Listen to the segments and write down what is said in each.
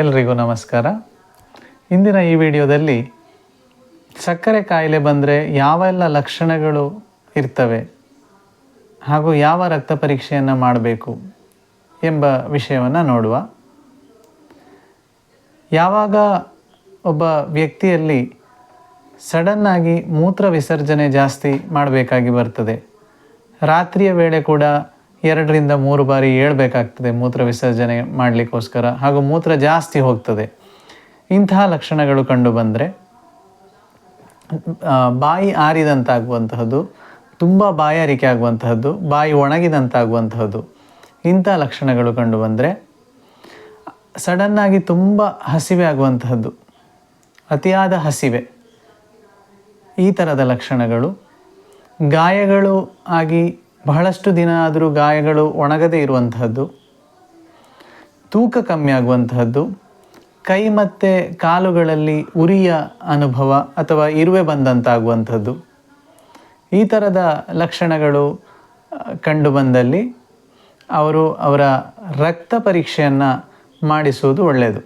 ಎಲ್ರಿಗೂ ನಮಸ್ಕಾರ. ಇಂದಿನ ಈ ವಿಡಿಯೋದಲ್ಲಿ ಸಕ್ಕರೆ ಕಾಯಿಲೆ ಬಂದರೆ ಯಾವೆಲ್ಲ ಲಕ್ಷಣಗಳು ಇರ್ತವೆ ಹಾಗೂ ಯಾವ ರಕ್ತ ಪರೀಕ್ಷೆಯನ್ನು ಮಾಡಬೇಕು ಎಂಬ ವಿಷಯವನ್ನು ನೋಡುವ. ಯಾವಾಗ ಒಬ್ಬ ವ್ಯಕ್ತಿಯಲ್ಲಿ ಸಡನ್ನಾಗಿ ಮೂತ್ರ ವಿಸರ್ಜನೆ ಜಾಸ್ತಿ ಮಾಡಬೇಕಾಗಿ ಬರ್ತದೆ. ರಾತ್ರಿಯ ವೇಳೆ ಕೂಡ ಎರಡರಿಂದ ಮೂರು ಬಾರಿ ಏಳಬೇಕಾಗ್ತದೆ ಮೂತ್ರ ವಿಸರ್ಜನೆ ಮಾಡಲಿಕ್ಕೋಸ್ಕರ. ಹಾಗೂ ಮೂತ್ರ ಜಾಸ್ತಿ ಹೋಗ್ತದೆ. ಇಂತಹ ಲಕ್ಷಣಗಳು ಕಂಡು ಬಂದರೆ ಬಾಯಿ ಆರಿದಂತಾಗುವಂತಹದ್ದು, ತುಂಬ ಬಾಯಾರಿಕೆ ಆಗುವಂತಹದ್ದು, ಬಾಯಿ ಒಣಗಿದಂತಾಗುವಂತಹದ್ದು ಇಂಥ ಲಕ್ಷಣಗಳು ಕಂಡು ಬಂದರೆ ಸಡನ್ನಾಗಿ ತುಂಬ ಹಸಿವೆ ಆಗುವಂತಹದ್ದು, ಅತಿಯಾದ ಹಸಿವೆ, ಈ ಥರದ ಲಕ್ಷಣಗಳು, ಗಾಯಗಳು ಆಗಿ ಬಹಳಷ್ಟು ದಿನ ಆದರೂ ಗಾಯಗಳು ಒಣಗದೇ ಇರುವಂತಹದ್ದು, ತೂಕ ಕಮ್ಮಿ ಆಗುವಂತಹದ್ದು, ಕೈ ಮತ್ತು ಕಾಲುಗಳಲ್ಲಿ ಉರಿಯ ಅನುಭವ ಅಥವಾ ಇರುವೆ ಬಂದಂತಾಗುವಂಥದ್ದು ಈ ಥರದ ಲಕ್ಷಣಗಳು ಕಂಡು ಬಂದಲ್ಲಿ ಅವರು ಅವರ ರಕ್ತ ಪರೀಕ್ಷೆಯನ್ನು ಮಾಡಿಸುವುದು ಒಳ್ಳೆಯದು.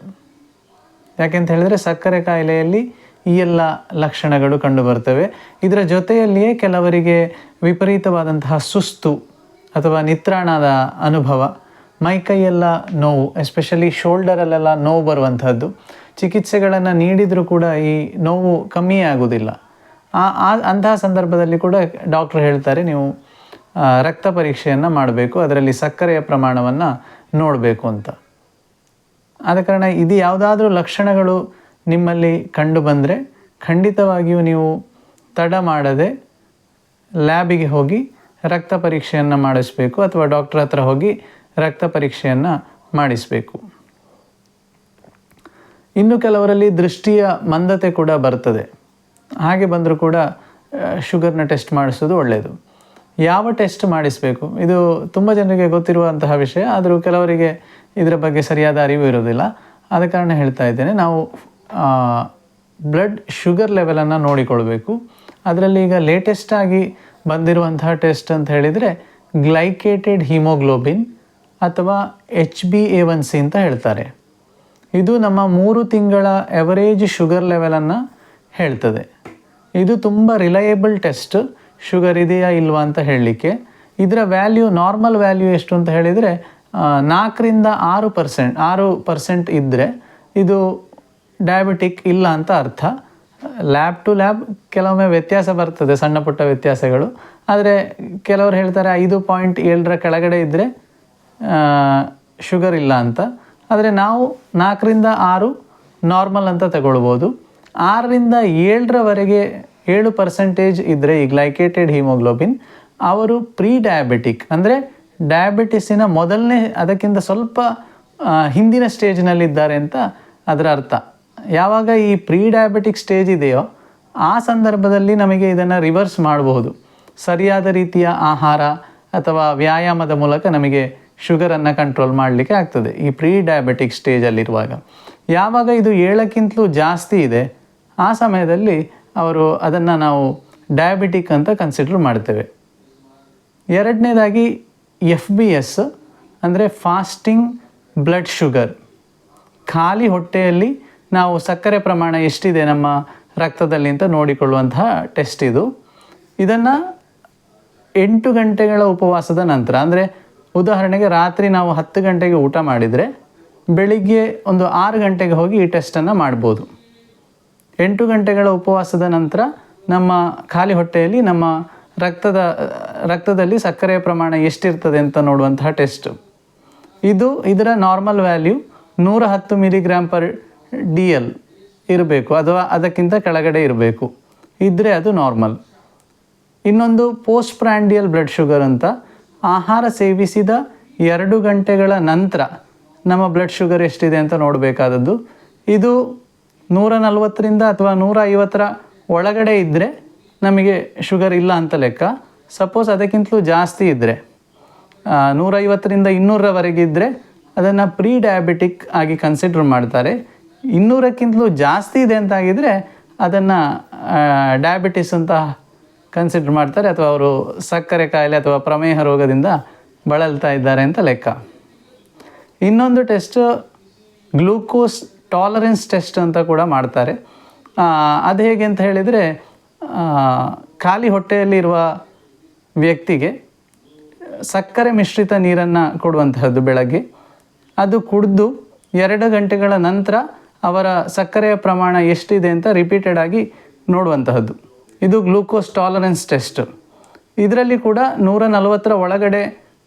ಯಾಕೆಂತ ಹೇಳಿದರೆ ಸಕ್ಕರೆ ಕಾಯಿಲೆಯಲ್ಲಿ ಈ ಎಲ್ಲ ಲಕ್ಷಣಗಳು ಕಂಡುಬರ್ತವೆ ಇದರ ಜೊತೆಯಲ್ಲಿಯೇ ಕೆಲವರಿಗೆ ವಿಪರೀತವಾದಂತಹ ಸುಸ್ತು ಅಥವಾ ನಿತ್ರಾಣದ ಅನುಭವ ಮೈಕೈಯೆಲ್ಲ ನೋವು ಎಸ್ಪೆಷಲಿ ಶೋಲ್ಡರಲ್ಲೆಲ್ಲ ನೋವು ಬರುವಂಥದ್ದು ಚಿಕಿತ್ಸೆಗಳನ್ನು ನೀಡಿದರೂ ಕೂಡ ಈ ನೋವು ಕಮ್ಮಿ ಆಗೋದಿಲ್ಲ. ಆ, ಆ- ಅಂತಹ ಸಂದರ್ಭದಲ್ಲಿ ಕೂಡ ಡಾಕ್ಟ್ರು ಹೇಳ್ತಾರೆ, ನೀವು ರಕ್ತ ಪರೀಕ್ಷೆಯನ್ನು ಮಾಡಬೇಕು, ಅದರಲ್ಲಿ ಸಕ್ಕರೆಯ ಪ್ರಮಾಣವನ್ನು ನೋಡಬೇಕು ಅಂತ. ಆದ ಕಾರಣ ಇದು ಯಾವುದಾದ್ರೂ ಲಕ್ಷಣಗಳು ನಿಮ್ಮಲ್ಲಿ ಕಂಡು ಬಂದರೆ ಖಂಡಿತವಾಗಿಯೂ ನೀವು ತಡ ಮಾಡದೆ ಲ್ಯಾಬಿಗೆ ಹೋಗಿ ರಕ್ತ ಪರೀಕ್ಷೆಯನ್ನು ಮಾಡಿಸಬೇಕು ಅಥವಾ ಡಾಕ್ಟರ್ ಹತ್ರ ಹೋಗಿ ರಕ್ತ ಪರೀಕ್ಷೆಯನ್ನು ಮಾಡಿಸಬೇಕು. ಇನ್ನು ಕೆಲವರಲ್ಲಿ ದೃಷ್ಟಿಯ ಮಂದತೆ ಕೂಡ ಬರ್ತದೆ. ಹಾಗೆ ಬಂದರೂ ಕೂಡ ಶುಗರ್ನ ಟೆಸ್ಟ್ ಮಾಡಿಸೋದು ಒಳ್ಳೆಯದು ಯಾವ ಟೆಸ್ಟ್ ಮಾಡಿಸಬೇಕು? ಇದು ತುಂಬ ಜನರಿಗೆ ಗೊತ್ತಿರುವಂತಹ ವಿಷಯ, ಆದರೂ ಕೆಲವರಿಗೆ ಇದರ ಬಗ್ಗೆ ಸರಿಯಾದ ಅರಿವು ಇರೋದಿಲ್ಲ ಆದ ಕಾರಣ ಹೇಳ್ತಾ ಇದ್ದೇನೆ, ನಾವು ಬ್ಲಡ್ ಶುಗರ್ ಲೆವೆಲನ್ನು ನೋಡಿಕೊಳ್ಬೇಕು. ಅದರಲ್ಲಿ ಈಗ ಲೇಟೆಸ್ಟಾಗಿ ಬಂದಿರುವಂತಹ ಟೆಸ್ಟ್ ಅಂತ ಹೇಳಿದರೆ ಗ್ಲೈಕೇಟೆಡ್ ಹಿಮೋಗ್ಲೋಬಿನ್ ಅಥವಾ H B A one C ಅಂತ ಹೇಳ್ತಾರೆ. ಇದು ನಮ್ಮ ಮೂರು ತಿಂಗಳ ಎವರೇಜ್ ಶುಗರ್ ಲೆವೆಲನ್ನು ಹೇಳ್ತದೆ. ಇದು ತುಂಬ ರಿಲಯಬಲ್ ಟೆಸ್ಟ್ ಶುಗರ್ ಇದೆಯಾ ಇಲ್ವಾ ಅಂತ ಹೇಳಲಿಕ್ಕೆ. ಇದರ ವ್ಯಾಲ್ಯೂ ನಾರ್ಮಲ್ ವ್ಯಾಲ್ಯೂ ಎಷ್ಟು ಅಂತ ಹೇಳಿದರೆ ನಾಲ್ಕರಿಂದ ಆರು ಪರ್ಸೆಂಟ್ ಆರು ಪರ್ಸೆಂಟ್ ಇದ್ದರೆ ಇದು ಡಯಾಬಿಟಿಕ್ ಇಲ್ಲ ಅಂತ ಅರ್ಥ. ಲ್ಯಾಬ್ ಟು ಲ್ಯಾಬ್ ಕೆಲವೊಮ್ಮೆ ವ್ಯತ್ಯಾಸ ಬರ್ತದೆ, ಸಣ್ಣ ಪುಟ್ಟ ವ್ಯತ್ಯಾಸಗಳು. ಆದರೆ ಕೆಲವರು ಹೇಳ್ತಾರೆ ಐದು ಪಾಯಿಂಟ್ ಏಳರ ಕೆಳಗಡೆ ಇದ್ದರೆ ಶುಗರ್ ಇಲ್ಲ ಅಂತ. ಆದರೆ ನಾವು ನಾಲ್ಕರಿಂದ ಆರು ನಾರ್ಮಲ್ ಅಂತ ತಗೊಳ್ಬೋದು. ಆರರಿಂದ ಏಳರವರೆಗೆ ಏಳು ಪರ್ಸೆಂಟೇಜ್ ಇದ್ದರೆ ಈ ಗ್ಲೈಕೇಟೆಡ್ ಹಿಮೋಗ್ಲೋಬಿನ್ ಅವರು ಪ್ರೀ ಡಯಾಬಿಟಿಕ್ ಅಂದರೆ ಡಯಾಬಿಟಿಸಿನ ಮೊದಲನೇ, ಅದಕ್ಕಿಂತ ಸ್ವಲ್ಪ ಹಿಂದಿನ ಸ್ಟೇಜ್ನಲ್ಲಿದ್ದಾರೆ ಅಂತ ಅದರ ಅರ್ಥ. ಯಾವಾಗ ಈ ಪ್ರೀ ಡಯಾಬಿಟಿಕ್ ಸ್ಟೇಜ್ ಇದೆಯೋ ಆ ಸಂದರ್ಭದಲ್ಲಿ ನಮಗೆ ಇದನ್ನು ರಿವರ್ಸ್ ಮಾಡಬಹುದು. ಸರಿಯಾದ ರೀತಿಯ ಆಹಾರ ಅಥವಾ ವ್ಯಾಯಾಮದ ಮೂಲಕ ನಮಗೆ ಶುಗರನ್ನು ಕಂಟ್ರೋಲ್ ಮಾಡಲಿಕ್ಕೆ ಆಗ್ತದೆ ಈ ಪ್ರೀ ಡಯಾಬಿಟಿಕ್ ಸ್ಟೇಜಲ್ಲಿರುವಾಗ ಯಾವಾಗ ಇದು ಏಳಕ್ಕಿಂತಲೂ ಜಾಸ್ತಿ ಇದೆ, ಆ ಸಮಯದಲ್ಲಿ ಅವರು ಅದನ್ನು ನಾವು ಡಯಾಬಿಟಿಕ್ ಅಂತ ಕನ್ಸಿಡರ್ ಮಾಡ್ತೇವೆ. ಎರಡನೇದಾಗಿ ಎಫ್ ಬಿ ಎಸ್ ಅಂದರೆ ಫಾಸ್ಟಿಂಗ್ ಬ್ಲಡ್ ಶುಗರ್ ಖಾಲಿ ಹೊಟ್ಟೆಯಲ್ಲಿ ನಾವು ಸಕ್ಕರೆ ಪ್ರಮಾಣ ಎಷ್ಟಿದೆ ನಮ್ಮ ರಕ್ತದಲ್ಲಿ ಅಂತ ನೋಡಿಕೊಳ್ಳುವಂತಹ ಟೆಸ್ಟ್ ಇದು. ಇದನ್ನು ಎಂಟು ಗಂಟೆಗಳ ಉಪವಾಸದ ನಂತರ, ಅಂದರೆ ಉದಾಹರಣೆಗೆ ರಾತ್ರಿ ನಾವು ಹತ್ತು ಗಂಟೆಗೆ ಊಟ ಮಾಡಿದರೆ ಬೆಳಿಗ್ಗೆ ಒಂದು ಆರು ಗಂಟೆಗೆ ಹೋಗಿ ಈ ಟೆಸ್ಟನ್ನು ಮಾಡ್ಬೋದು. ಎಂಟು ಗಂಟೆಗಳ ಉಪವಾಸದ ನಂತರ ನಮ್ಮ ಖಾಲಿ ಹೊಟ್ಟೆಯಲ್ಲಿ ನಮ್ಮ ರಕ್ತದ, ರಕ್ತದಲ್ಲಿ ಸಕ್ಕರೆಯ ಪ್ರಮಾಣ ಎಷ್ಟಿರ್ತದೆ ಅಂತ ನೋಡುವಂತಹ ಟೆಸ್ಟ್ ಇದು ಇದರ ನಾರ್ಮಲ್ ವ್ಯಾಲ್ಯೂ ನೂರ ಹತ್ತು ಮಿಲಿಗ್ರಾಮ್ ಪರ್ ಡಿ ಎಲ್ ಇರಬೇಕು ಅಥವಾ ಅದಕ್ಕಿಂತ ಕೆಳಗಡೆ ಇರಬೇಕು. ಇದ್ದರೆ ಅದು ನಾರ್ಮಲ್ ಇನ್ನೊಂದು ಪೋಸ್ಟ್ ಪ್ರಾಂಡಿಯಲ್ ಬ್ಲಡ್ ಶುಗರ್ ಅಂತ, ಆಹಾರ ಸೇವಿಸಿದ ಎರಡು ಗಂಟೆಗಳ ನಂತರ ನಮ್ಮ ಬ್ಲಡ್ ಶುಗರ್ ಎಷ್ಟಿದೆ ಅಂತ ನೋಡಬೇಕಾದದ್ದು. ಇದು ನೂರ ನಲವತ್ತರಿಂದ ಅಥವಾ ನೂರ ಐವತ್ತರ ಒಳಗಡೆ ಇದ್ದರೆ ನಮಗೆ ಶುಗರ್ ಇಲ್ಲ ಅಂತ ಲೆಕ್ಕ. ಸಪೋಸ್ ಅದಕ್ಕಿಂತಲೂ ಜಾಸ್ತಿ ಇದ್ದರೆ ನೂರೈವತ್ತರಿಂದ ಇನ್ನೂರರವರೆಗಿದ್ದರೆ ಅದನ್ನು ಪ್ರೀ ಡಯಾಬಿಟಿಕ್ ಆಗಿ ಕನ್ಸಿಡರ್ ಮಾಡ್ತಾರೆ. ಇನ್ನೂರಕ್ಕಿಂತಲೂ ಜಾಸ್ತಿ ಇದೆ ಅಂತಾಗಿದ್ದರೆ ಅದನ್ನು ಡಯಾಬಿಟಿಸ್ ಅಂತ ಕನ್ಸಿಡರ್ ಮಾಡ್ತಾರೆ ಅಥವಾ ಅವರು ಸಕ್ಕರೆ ಕಾಯಿಲೆ ಅಥವಾ ಪ್ರಮೇಹ ರೋಗದಿಂದ ಬಳಲ್ತಾ ಇದ್ದಾರೆ ಅಂತ ಲೆಕ್ಕ. ಇನ್ನೊಂದು ಟೆಸ್ಟ್ ಗ್ಲೂಕೋಸ್ ಟಾಲರೆನ್ಸ್ ಟೆಸ್ಟ್ ಅಂತ ಕೂಡ ಮಾಡ್ತಾರೆ. ಅದು ಹೇಗೆ ಅಂತ ಹೇಳಿದರೆ ಖಾಲಿ ಹೊಟ್ಟೆಯಲ್ಲಿರುವ ವ್ಯಕ್ತಿಗೆ ಸಕ್ಕರೆ ಮಿಶ್ರಿತ ನೀರನ್ನು ಕೊಡುವಂತಹದ್ದು ಬೆಳಗ್ಗೆ. ಅದು ಕುಡಿದು ಎರಡು ಗಂಟೆಗಳ ನಂತರ ಅವರ ಸಕ್ಕರೆಯ ಪ್ರಮಾಣ ಎಷ್ಟಿದೆ ಅಂತ ರಿಪೀಟೆಡ್ ಆಗಿ ನೋಡುವಂತಹದ್ದು. ಇದು ಗ್ಲೂಕೋಸ್ ಟಾಲರೆನ್ಸ್ ಟೆಸ್ಟ್ ಇದರಲ್ಲಿ ಕೂಡ ನೂರ ನಲವತ್ತರ ಒಳಗಡೆ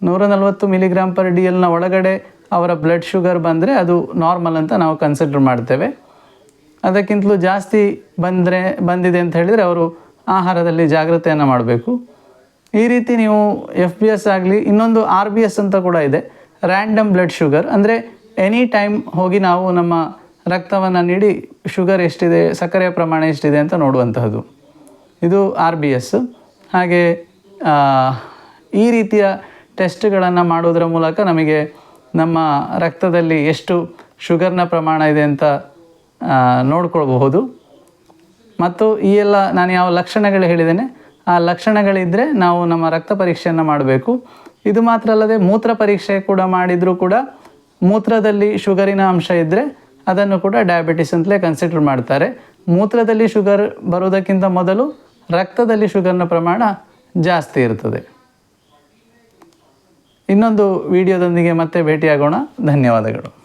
ನೂರ ನಲವತ್ತು ಮಿಲಿಗ್ರಾಮ್ ಪರ್ ಡಿ ಎಲ್ನ ಒಳಗಡೆ ಅವರ ಬ್ಲಡ್ ಶುಗರ್ ಬಂದರೆ ಅದು ನಾರ್ಮಲ್ ಅಂತ ನಾವು ಕನ್ಸಿಡರ್ ಮಾಡ್ತೇವೆ. ಅದಕ್ಕಿಂತಲೂ ಜಾಸ್ತಿ ಬಂದರೆ, ಬಂದಿದೆ ಅಂತ ಹೇಳಿದರೆ ಅವರು ಆಹಾರದಲ್ಲಿ ಜಾಗ್ರತೆಯನ್ನು ಮಾಡಬೇಕು. ಈ ರೀತಿ ನೀವು ಎಫ್ ಬಿ ಎಸ್ ಆಗಲಿ, ಇನ್ನೊಂದು ಆರ್ ಬಿ ಎಸ್ ಅಂತ ಕೂಡ ಇದೆ. ರ್ಯಾಂಡಮ್ ಬ್ಲಡ್ ಶುಗರ್ ಅಂದರೆ ಎನಿ ಟೈಮ್ ಹೋಗಿ ನಾವು ನಮ್ಮ ರಕ್ತವನ್ನು ನೀಡಿ ಶುಗರ್ ಎಷ್ಟಿದೆ, ಸಕ್ಕರೆಯ ಪ್ರಮಾಣ ಎಷ್ಟಿದೆ ಅಂತ ನೋಡುವಂತಹದ್ದು. ಇದು ಆರ್ ಬಿ ಎಸ್. ಹಾಗೆ ಈ ರೀತಿಯ ಟೆಸ್ಟ್ಗಳನ್ನು ಮಾಡುವುದರ ಮೂಲಕ ನಮಗೆ ನಮ್ಮ ರಕ್ತದಲ್ಲಿ ಎಷ್ಟು ಶುಗರ್ನ ಪ್ರಮಾಣ ಇದೆ ಅಂತ ನೋಡ್ಕೊಳ್ಬಹುದು. ಮತ್ತು ಈ ಎಲ್ಲ ನಾನು ಯಾವ ಲಕ್ಷಣಗಳು ಹೇಳಿದ್ದೇನೆ, ಆ ಲಕ್ಷಣಗಳಿದ್ದರೆ ನಾವು ನಮ್ಮ ರಕ್ತ ಪರೀಕ್ಷೆಯನ್ನು ಮಾಡಬೇಕು. ಇದು ಮಾತ್ರ ಅಲ್ಲದೆ ಮೂತ್ರ ಪರೀಕ್ಷೆ ಕೂಡ ಮಾಡಿದರೂ ಕೂಡ ಮೂತ್ರದಲ್ಲಿ ಶುಗರಿನ ಅಂಶ ಇದ್ದರೆ ಅದನ್ನು ಕೂಡ ಡಯಾಬಿಟಿಸ್ ಅಂತಲೇ ಕನ್ಸಿಡರ್ ಮಾಡ್ತಾರೆ. ಮೂತ್ರದಲ್ಲಿ ಶುಗರ್ ಬರೋದಕ್ಕಿಂತ ಮೊದಲು ರಕ್ತದಲ್ಲಿ ಶುಗರ್ನ ಪ್ರಮಾಣ ಜಾಸ್ತಿ ಇರ್ತದೆ. ಇನ್ನೊಂದು ವಿಡಿಯೋದೊಂದಿಗೆ ಮತ್ತೆ ಭೇಟಿಯಾಗೋಣ. ಧನ್ಯವಾದಗಳು.